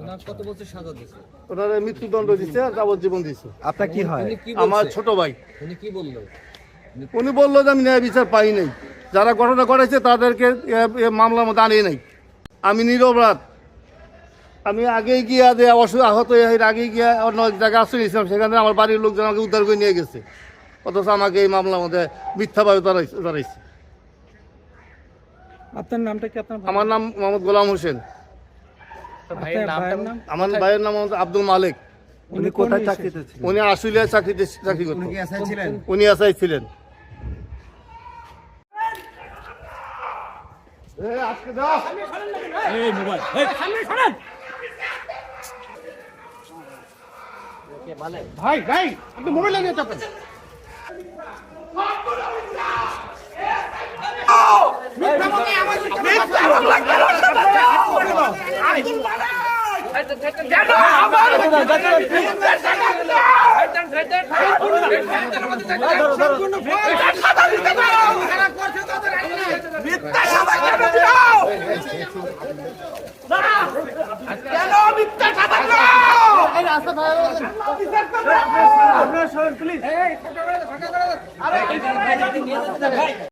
ওনার কত বছর সাজা দিছে। ওনারা মৃত্যুদণ্ড দিচ্ছে আর যাবজ্জীবন দিচ্ছে আপনার কি হয় আমার ছোট ভাই। উনি কি বলল? উনি বলল যে আমি ন্যায় বিচার পাই নাই। যারা ঘটনা করেছে তাদেরকে মামলার মধ্যে আনিয়ে নাই। আমি নিরপরাধ। আমি আগেই গিয়া যে অসুখ আহত হয়ে এর আগেই গিয়া অন্য এক জায়গায় আশ্রয় নিয়েছিলাম সেখানে আমার বাড়ির লোকজন আমাকে উদ্ধার করে নিয়ে গেছে। অথচ আমাকে এই মামলার মধ্যে মিথ্যাভাবে দাঁড়াইছে আপনার নামটা কি আপনার আমার নাম মোহাম্মদ গোলাম হোসেন। ভাইয়ের নাম? আমার ভাইয়ের নাম আব্দুল মালিক। উনি কোথায় চাকরিতে উনি আশুলিয়া চাকরিতে চাকরি করতেন ছিলেন? উনি আসাই ছিলেন। আজকে দাও এই মোবাইল এই। সামনে সরেন ভাই ভাই আপনি মোবাইল লাগিয়ে চাপেন। সম্পূর্ণ কেন মিথ্যা সাথে এই রাস্তা আপনারা সবাই প্লিজ এই আরে